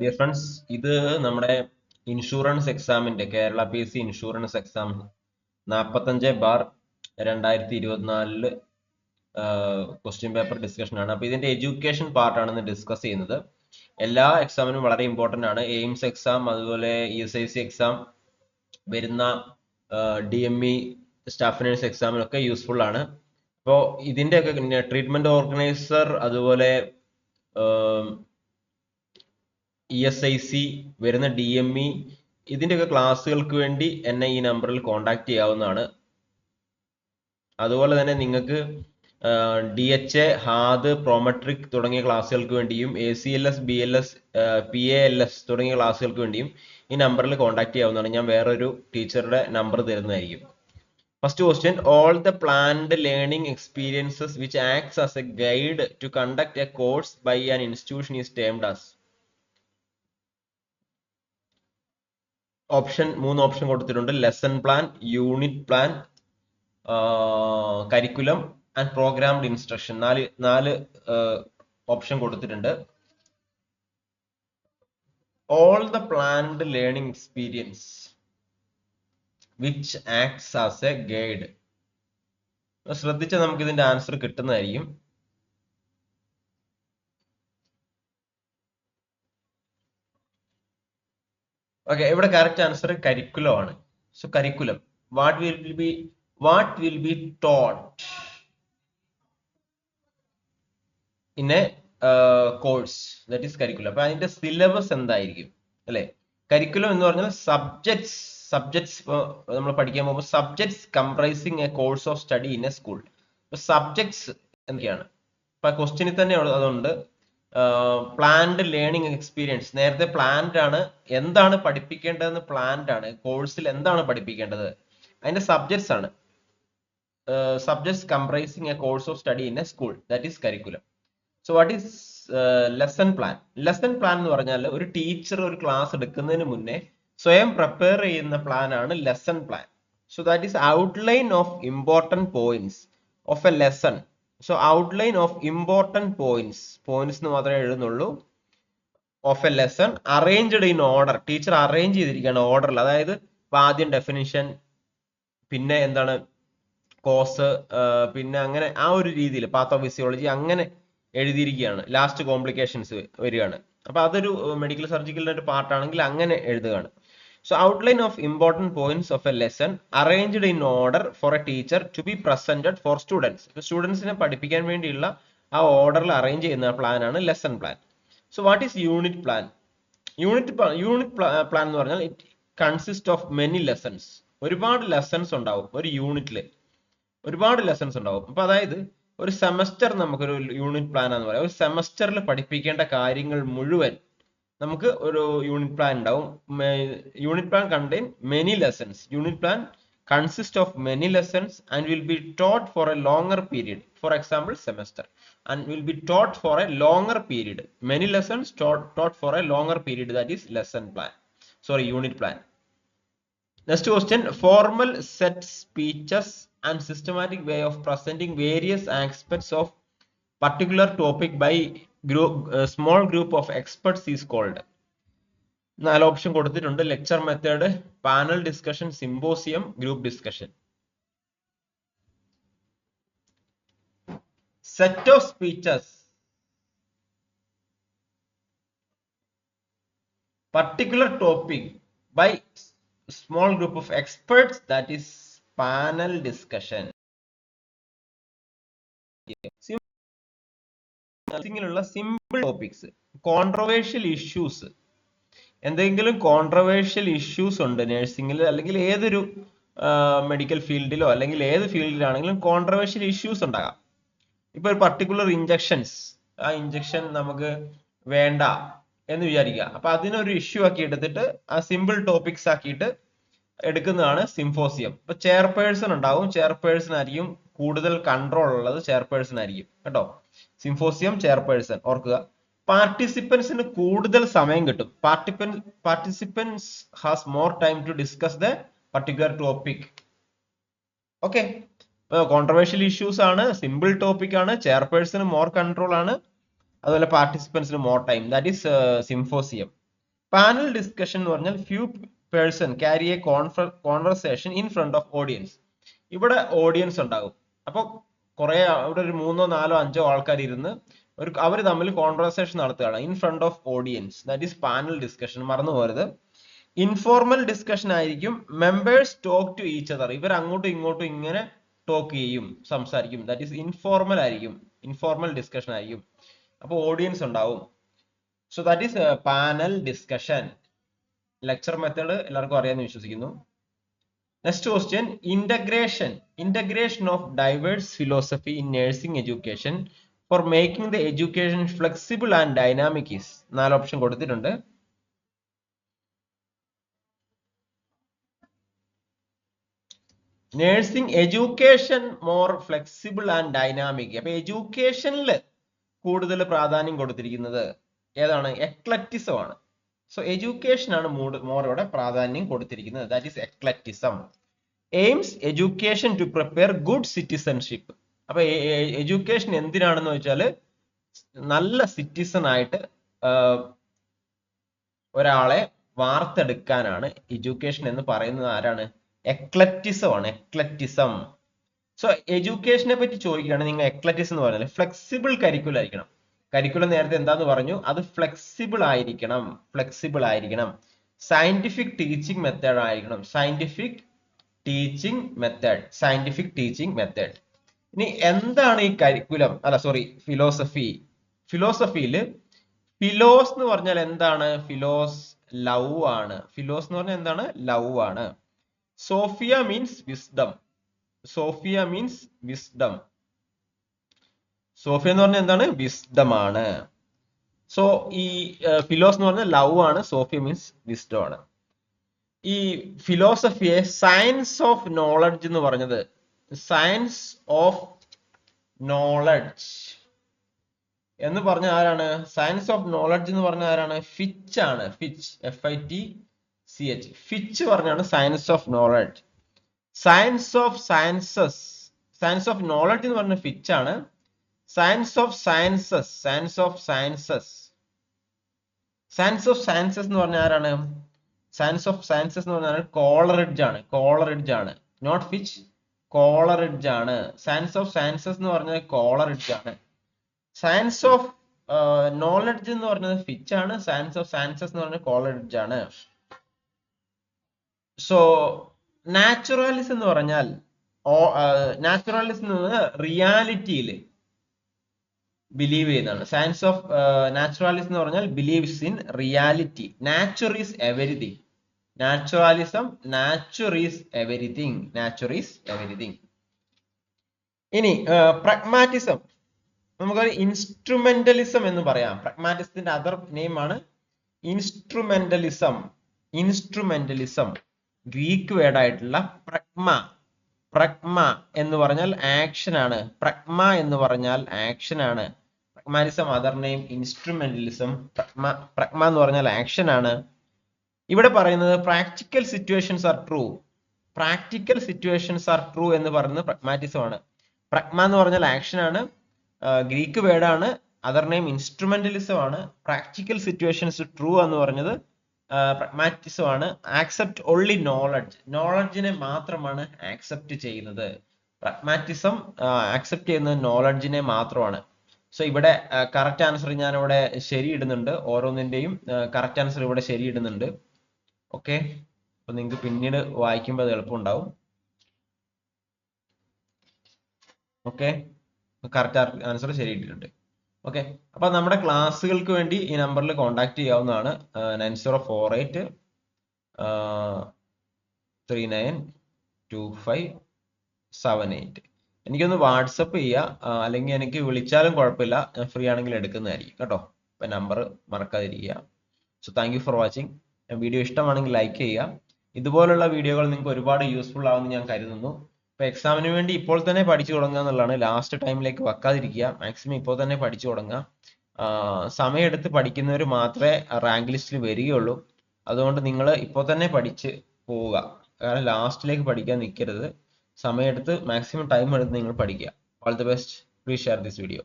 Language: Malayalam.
ഡിയർ ഫ്രണ്ട്സ് ഇത് നമ്മുടെ ഇൻഷുറൻസ് എക്സാമിന്റെ Kerala P S C insurance exam നാൽപ്പത്തഞ്ച് ബാർ രണ്ടായിരത്തി ഇരുപത്തിനാലിൽ ക്വസ്റ്റ്യൻ പേപ്പർ ഡിസ്കഷൻ ആണ്. അപ്പൊ ഇതിന്റെ എഡ്യൂക്കേഷൻ പാർട്ടാണ് ഇന്ന് ഡിസ്കസ് ചെയ്യുന്നത്. എല്ലാ എക്സാമിനും വളരെ ഇമ്പോർട്ടന്റ് ആണ്. എയിംസ് എക്സാം അതുപോലെ E S I C exam വരുന്ന D M E staff nurse എക്സാമിനൊക്കെ useful ആണ്. അപ്പോൾ ഇതിന്റെ ട്രീറ്റ്മെന്റ് ഓർഗനൈസർ അതുപോലെ ഇ എസ് ഐ സി വരുന്ന ഡി എം ഇ ഇതിന്റെയൊക്കെ ക്ലാസ്സുകൾക്ക് വേണ്ടി എന്നെ ഈ നമ്പറിൽ കോൺടാക്ട് ചെയ്യാവുന്നതാണ്. അതുപോലെ തന്നെ നിങ്ങൾക്ക് D H A HAAD Prometric തുടങ്ങിയ ക്ലാസ്സുകൾക്ക് വേണ്ടിയും A C L S B L S P A L S തുടങ്ങിയ ക്ലാസ്സുകൾക്ക് വേണ്ടിയും ഈ നമ്പറിൽ കോൺടാക്ട് ചെയ്യാവുന്നതാണ്. ഞാൻ വേറൊരു ടീച്ചറുടെ നമ്പർ തരുന്നതായിരിക്കും. First question all the planned learning experiences which acts as a guide to conduct a course by an institution is termed as option മൂന്ന് ഓപ്ഷൻ കൊടുത്തിട്ടുണ്ട്. Lesson plan unit plan curriculum and programmed instruction നാല് നാല് ഓപ്ഷൻ കൊടുത്തിട്ടുണ്ട്. All the planned learning experience which acts as a guide ശ്രദ്ധിച്ചാൽ നമുക്ക് ഇതിന്റെ ആൻസർ കിട്ടുന്നതായിരിക്കും. ഓക്കെ ഇവിടെ കറക്റ്റ് ആൻസർ കരിക്കുലം ആണ് so curriculum what will be what will be taught a course that is curriculum. അപ്പൊ അതിന്റെ സിലബസ് എന്തായിരിക്കും? അല്ലെ? കരിക്കുലം എന്ന് പറഞ്ഞാൽ സബ്ജക്ട്സ് സബ്ജക്ട്സ് നമ്മൾ പഠിക്കാൻ പോകുമ്പോൾ subjects comprising a course of study in a school subjects എന്തൊക്കെയാണ്? ഇപ്പൊ ക്വസ്റ്റ്യനിൽ തന്നെ അതുണ്ട്. പ്ലാൻഡ് ലേണിംഗ് എക്സ്പീരിയൻസ് നേരത്തെ പ്ലാൻഡ് ആണ്. എന്താണ് പഠിപ്പിക്കേണ്ടതെന്ന് പ്ലാൻഡ് ആണ്. കോഴ്സിൽ എന്താണ് പഠിപ്പിക്കേണ്ടത്? അതിന്റെ സബ്ജക്ട്സ് ആണ്. Subjects comprising a course of study in a school that is curriculum so what is lesson plan lesson plan എന്ന് പറഞ്ഞാൽ ഒരു ടീച്ചർ ഒരു ക്ലാസ് എടുക്കുന്നതിന് മുന്നേ സ്വയം പ്രിപ്പയർ ചെയ്യുന്ന പ്ലാൻ ആണ് lesson plan so that is outline of important points of a lesson so outline of important points points എന്ന് മാത്രമേ എഴുതുന്നുള്ളൂ. Of a lesson arranged in order teacher arrange ചെയ്തിരിക്കുകയാണ് ഓർഡറിൽ അതായത് ആദ്യം ഡെഫിനിഷൻ പിന്നെ എന്താണ് കോസ് പിന്നെ അങ്ങനെ ആ ഒരു രീതിയിൽ പാത്തോഫിസിയോളജി അങ്ങനെ എഴുതിയിരിക്കുകയാണ്. ലാസ്റ്റ് കോംപ്ലിക്കേഷൻസ് വരികയാണ്. അപ്പൊ അതൊരു മെഡിക്കൽ സർജിക്കലിന്റെ ഒരു പാർട്ടാണെങ്കിൽ അങ്ങനെ എഴുതുകയാണ്. So outline of important points of a lesson arranged in order for a teacher to be presented for students സ്റ്റുഡൻസിനെ പഠിപ്പിക്കാൻ വേണ്ടിയുള്ള ആ ഓർഡറിൽ അറേഞ്ച് ചെയ്യുന്ന പ്ലാനാണ് lesson plan so what is unit plan unit unit plan എന്ന് പറഞ്ഞാൽ it consist of many lessons ഒരുപാട് ലെസൺസ് ഉണ്ടാവും ഒരു യൂണിറ്റിൽ ഒരുപാട് ലെസൺസ് ഉണ്ടാവും. അപ്പൊ അതായത് ഒരു സെമസ്റ്റർ നമുക്കൊരു യൂണിറ്റ് പ്ലാൻ എന്ന് പറയാം. ഒരു സെമസ്റ്ററിൽ പഠിപ്പിക്കേണ്ട കാര്യങ്ങൾ മുഴുവൻ നമുക്ക് ഒരു യൂണിറ്റ് പ്ലാൻ ഉണ്ടാവും. Unit plan contain many lessons unit plan consist of many lessons and will be taught for a longer period for example semester and will be taught for a longer period many lessons taught for a longer period that is lesson plan sorry unit plan next question formal set speeches and systematic way of presenting various aspects of particular topic by uh, small group of experts is called നാല് ഓപ്ഷൻ കൊടുത്തിട്ടുണ്ട് lecture method panel discussion symposium group discussion set of speeches particular topic by small group of experts that is panel discussion നഴ്സിംഗിലുള്ള സിമ്പിൾ ടോപ്പിക്സ് കോൺട്രവേഴ്ഷ്യൽ ഇഷ്യൂസ് എന്തെങ്കിലും കോൺട്രവേഴ്ഷ്യൽ ഇഷ്യൂസ് ഉണ്ട് നഴ്സിംഗിൽ അല്ലെങ്കിൽ ഏതൊരു മെഡിക്കൽ ഫീൽഡിലോ അല്ലെങ്കിൽ ഏത് ഫീൽഡിലാണെങ്കിലും കോൺട്രവേഴ്ഷ്യൽ ഇഷ്യൂസ് ഉണ്ടാകാം. ഇപ്പൊ ഒരു പർട്ടിക്കുലർ ഇഞ്ചക്ഷൻസ് ആ ഇഞ്ചക്ഷൻ നമുക്ക് വേണ്ട എന്ന് വിചാരിക്കുക. അപ്പൊ അതിനൊരു ഇഷ്യൂ ആക്കി എടുത്തിട്ട് ആ സിമ്പിൾ ടോപ്പിക്സ് ആക്കിയിട്ട് എടുക്കുന്നതാണ് സിംഫോസിയം ഇപ്പൊ ചെയർപേഴ്സൺ ഉണ്ടാവും. ചെയർപേഴ്സൺ ആയിരിക്കും കൂടുതൽ കൺട്രോൾ ഉള്ളത്. ചെയർപേഴ്സൺ ആയിരിക്കും. കേട്ടോ? സിംഫോസിയം ചെയർപേഴ്സൺ ഓർക്കുക. പാർട്ടിസിപ്പൻസിന് കൂടുതൽ സമയം കിട്ടും. പാർട്ടിപ്പൻ participants has more time to discuss the particular topic okay controversial issues ആണ്. സിമ്പിൾ ടോപ്പിക് ആണ്. ചെയർപേഴ്സന് മോർ കൺട്രോൾ ആണ്. അതുപോലെ പാർട്ടിസിപ്പൻസിന് more time that is symposium panel discussion എന്ന് പറഞ്ഞാൽ few person carry a conversation in front of audience ഇവിടെ ഓഡിയൻസ് ഉണ്ടാകും. അപ്പോൾ കുറെ ഇവിടെ ഒരു മൂന്നോ നാലോ അഞ്ചോ ആൾക്കാർ ഇരുന്ന് ഒരു അവർ തമ്മിൽ കോൺവെർസേഷൻ നടത്തുകയാണ്. In front of audience that is panel discussion മറന്നു പോരുത് ഇൻഫോർമൽ ഡിസ്കഷൻ ആയിരിക്കും. Members talk to each other ഇവർ അങ്ങോട്ടും ഇങ്ങോട്ടും ഇങ്ങനെ ടോക്ക് ചെയ്യും സംസാരിക്കും. ദാറ്റ് ഈസ് ഇൻഫോർമൽ ആയിരിക്കും. ഇൻഫോർമൽ ഡിസ്കഷൻ ആയിരിക്കും. അപ്പോൾ ഓഡിയൻസ് ഉണ്ടാവും. So that is panel discussion lecture method എല്ലാവർക്കും അറിയാമെന്ന് വിശ്വസിക്കുന്നു. Next question integration integration of diverse philosophy in nursing education for making the education flexible and dynamic is നാല് ഓപ്ഷൻ കൊടുത്തിട്ടുണ്ട്. Nursing education more flexible and dynamic അപ്പൊ എഡ്യൂക്കേഷനിൽ കൂടുതൽ പ്രാധാന്യം കൊടുത്തിരിക്കുന്നത് ഏതാണ്? എക്ലറ്റിസം ആണ്. സോ എഡ്യൂക്കേഷൻ ആണ് മോർ ഇവിടെ പ്രാധാന്യം കൊടുത്തിരിക്കുന്നത്. That is eclecticism aims education to prepare good citizenship അപ്പൊ എഡ്യൂക്കേഷൻ എന്തിനാണെന്ന് വെച്ചാൽ നല്ല സിറ്റിസൺ ആയിട്ട് ഒരാളെ വാർത്തെടുക്കാനാണ് എഡ്യൂക്കേഷൻ എന്ന് പറയുന്നത് ആരാണ്? എക്ലറ്റിസം ആണ് എക്ലറ്റിസം സോ എഡ്യൂക്കേഷനെ പറ്റി ചോദിക്കുകയാണ് നിങ്ങൾ എക്ലറ്റിസം എന്ന് പറഞ്ഞാൽ ഫ്ലെക്സിബിൾ കരിക്കുലം ആയിരിക്കണം. കരിക്കുലം നേരത്തെ എന്താന്ന് പറഞ്ഞു? അത് ഫ്ലെക്സിബിൾ ആയിരിക്കണം. ഫ്ലെക്സിബിൾ ആയിരിക്കണം. സയന്റിഫിക് ടീച്ചിങ് മെത്തേഡ് ആയിരിക്കണം. Scientific teaching method scientific teaching method ഇനി എന്താണ് ഈ കരിക്കുലം? അല്ല സോറി ഫിലോസഫി ഫിലോസഫിയിൽ ഫിലോസ് എന്ന് പറഞ്ഞാൽ എന്താണ്? ഫിലോസ് ലവ് ആണ്. ഫിലോസ് എന്ന് പറഞ്ഞാൽ എന്താണ്? ലവ് ആണ്. Sophia means wisdom Sophia means wisdom Sophia എന്ന് പറഞ്ഞാൽ എന്താണ്? വിസ്ഡമാണ്. സോ ഈ ഫിലോസ് എന്ന് പറഞ്ഞാൽ ലവ് ആണ്. സോഫിയ മീൻസ് വിസ്ഡം ആണ്. ഈ ഫിലോസഫിയെ സയൻസ് ഓഫ് നോളജ് എന്ന് പറഞ്ഞത് സയൻസ് ഓഫ് നോളജ് എന്ന് പറഞ്ഞ ആരാണ്? സയൻസ് ഓഫ് നോളജ് എന്ന് പറഞ്ഞ ആരാണ്? ഫിച്ച് ആണ്. Fichte F I T C H Fichte പറഞ്ഞാണ് science of knowledge science of sciences science of knowledge എന്ന് പറഞ്ഞ ഫിച്ച് ആണ്. Science of sciences science of sciences science of sciences എന്ന് പറഞ്ഞ ആരാണ്? സയൻസ് ഓഫ് സയൻസസ് എന്ന് പറഞ്ഞാൽ കോളറിഡ്ജ് ആണ്. കോളറിഡ്ജ് ആണ്. നോട്ട് ഫിച്ച് കോളറിഡ്ജ് ആണ്. സയൻസ് ഓഫ് സയൻസസ് എന്ന് പറഞ്ഞത് കോളറിഡ്ജ് ആണ്. സയൻസ് ഓഫ് നോളജ് എന്ന് പറഞ്ഞത് ഫിച്ച് ആണ്? സയൻസ് ഓഫ് സയൻസസ് എന്ന് പറഞ്ഞത് കോളറിഡ്ജ് ആണ്. സോ നാച്ചുറാലിസം എന്ന് പറഞ്ഞാൽ നാച്ചുറാലിസം എന്ന് പറഞ്ഞാൽ റിയാലിറ്റിയിൽ ബിലീവ് ചെയ്യുന്നതാണ്. സയൻസ് ഓഫ് നാച്ചുറാലിസം എന്ന് പറഞ്ഞാൽ believes in reality nature is everything naturalism nature is everything nature is everything ഇനി പ്രഗ്മാറ്റിസം നമുക്കൊരു ഇൻസ്ട്രുമെന്റലിസം എന്ന് പറയാം. പ്രഗ്മാറ്റിസത്തിന്റെ അതർ നെയിം ആണ് ഇൻസ്ട്രുമെന്റലിസം ഇൻസ്ട്രുമെന്റലിസം ഗ്രീക്ക് വേർഡ് ആയിട്ടുള്ള പ്രഗ്മ പ്രഗ്മ എന്ന് പറഞ്ഞാൽ ആക്ഷൻ ആണ്. പ്രഗ്മ എന്ന് പറഞ്ഞാൽ ആക്ഷൻ ആണ്. Pragmatism other name instrumentalism pragma എന്ന് പറഞ്ഞാൽ ആക്ഷൻ ആണ്. ഇവിടെ പറയുന്നത് practical situations are true practical situations are true എന്ന് പറയുന്നത് പ്രഗ്മാറ്റിസം ആണ്. പ്രഗ്മ എന്ന് പറഞ്ഞാൽ ആക്ഷൻ ആണ്. ഗ്രീക്ക് വേർഡാണ് അതർ നെയിം ഇൻസ്ട്രുമെന്റലിസം ആണ്. പ്രാക്ടിക്കൽ സിറ്റുവേഷൻസ് ട്രൂ എന്ന് പറഞ്ഞത് പ്രഗ്മാറ്റിസം ആണ്. ആക്സെപ്റ്റ് ഓൺലി നോളജ് നോളജിനെ മാത്രമാണ് ആക്സെപ്റ്റ് ചെയ്യുന്നത്. പ്രഗ്മാറ്റിസം ആക്സെപ്റ്റ് ചെയ്യുന്നത് നോളജിനെ മാത്രമാണ്. സോ ഇവിടെ കറക്റ്റ് ആൻസർ ഞാൻ ഇവിടെ ശരി ഇടുന്നുണ്ട് ഓരോന്നിന്റെയും കറക്റ്റ് ആൻസർ ഇവിടെ ശരി ഇടുന്നുണ്ട് ഓക്കെ അപ്പൊ നിങ്ങൾക്ക് പിന്നീട് വായിക്കുമ്പോൾ അത് എളുപ്പമുണ്ടാവും. ഓക്കെ കറക്റ്റ് ആൻസർ ശരി ഇട്ടിട്ടുണ്ട് ഓക്കെ അപ്പൊ നമ്മുടെ ക്ലാസ്സുകൾക്ക് വേണ്ടി ഈ നമ്പറിൽ കോൺടാക്ട് ചെയ്യാവുന്നതാണ്. Nine zero four eight three nine two five seven eight എനിക്കൊന്ന് വാട്സപ്പ് ചെയ്യുക അല്ലെങ്കിൽ എനിക്ക് വിളിച്ചാലും കുഴപ്പമില്ല. ഞാൻ ഫ്രീ ആണെങ്കിൽ എടുക്കുന്നതായിരിക്കും. കേട്ടോ? അപ്പൊ നമ്പർ മറക്കാതിരിക്കുക. So thank for watching video ഇഷ്ടമാണെങ്കിൽ ലൈക്ക് ചെയ്യുക. ഇതുപോലുള്ള വീഡിയോകൾ നിങ്ങൾക്ക് ഒരുപാട് യൂസ്ഫുൾ ആവുമെന്ന് ഞാൻ കരുതുന്നു. ഇപ്പൊ എക്സാമിന് വേണ്ടി ഇപ്പോൾ തന്നെ പഠിച്ചു തുടങ്ങുക എന്നുള്ളതാണ് ലാസ്റ്റ് ടൈമിലേക്ക് വെക്കാതിരിക്കുക. മാക്സിമം ഇപ്പോൾ തന്നെ പഠിച്ചു തുടങ്ങുക. സമയമെടുത്ത് പഠിക്കുന്നവർ മാത്രമേ റാങ്ക് ലിസ്റ്റിൽ വരികയുള്ളൂ. അതുകൊണ്ട് നിങ്ങൾ ഇപ്പോൾ തന്നെ പഠിച്ച് പോവുക. കാരണം ലാസ്റ്റിലേക്ക് പഠിക്കാൻ നിൽക്കരുത്. സമയമെടുത്ത് മാക്സിമം ടൈം എടുത്ത് നിങ്ങൾ പഠിക്കുക. All the best please share this video